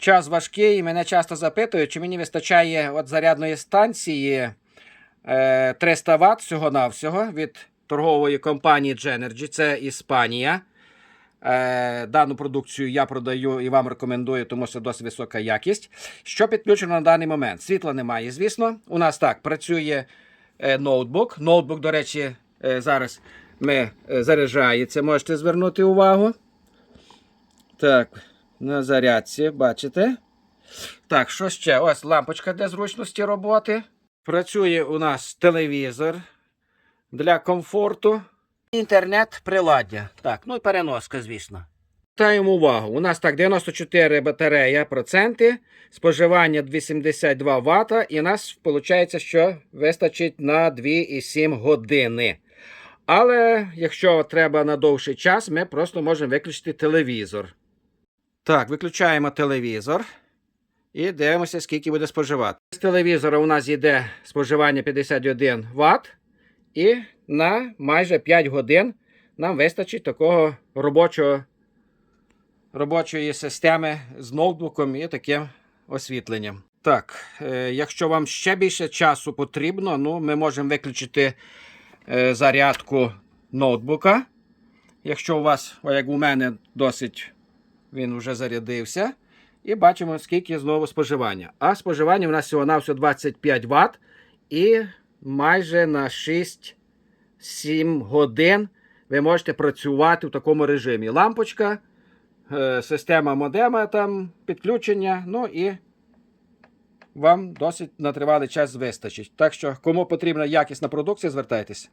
Час важкий, і мене часто запитують, чи мені вистачає от зарядної станції е, 300 Вт всього-навсього від торгової компанії Genergy, це Іспанія. Е, дану продукцію я продаю і вам рекомендую, тому що досить висока якість. Що підключено на даний момент? Світла немає, звісно. У нас так працює е, ноутбук. Ноутбук, до речі, е, зараз ми е, заряджається, можете звернути увагу. Так, на зарядці, бачите? Так, що ще? Ось лампочка для зручності роботи. Працює у нас телевізор для комфорту. Інтернет приладдя. Так, ну і переноска, звісно. Таємо увагу. У нас так 94 батарея проценти, споживання 82 Вт, і у нас виходить, що вистачить на 2,7 години. Але якщо треба на довший час, ми просто можемо виключити телевізор. Так, виключаємо телевізор і дивимося, скільки буде споживати. З телевізора у нас йде споживання 51 Вт, і на майже 5 годин нам вистачить такого робочого, робочої системи з ноутбуком і таким освітленням. Так, е, якщо вам ще більше часу потрібно, ну, ми можемо виключити е, зарядку ноутбука. Якщо у вас, як у мене, досить він вже зарядився. І бачимо, скільки знову споживання. А споживання у нас всього на 25 Вт. І майже на 6-7 годин ви можете працювати в такому режимі. Лампочка, е, система модема там, підключення. Ну і вам досить на тривалий час вистачить. Так що, кому потрібна якісна продукція, звертайтеся.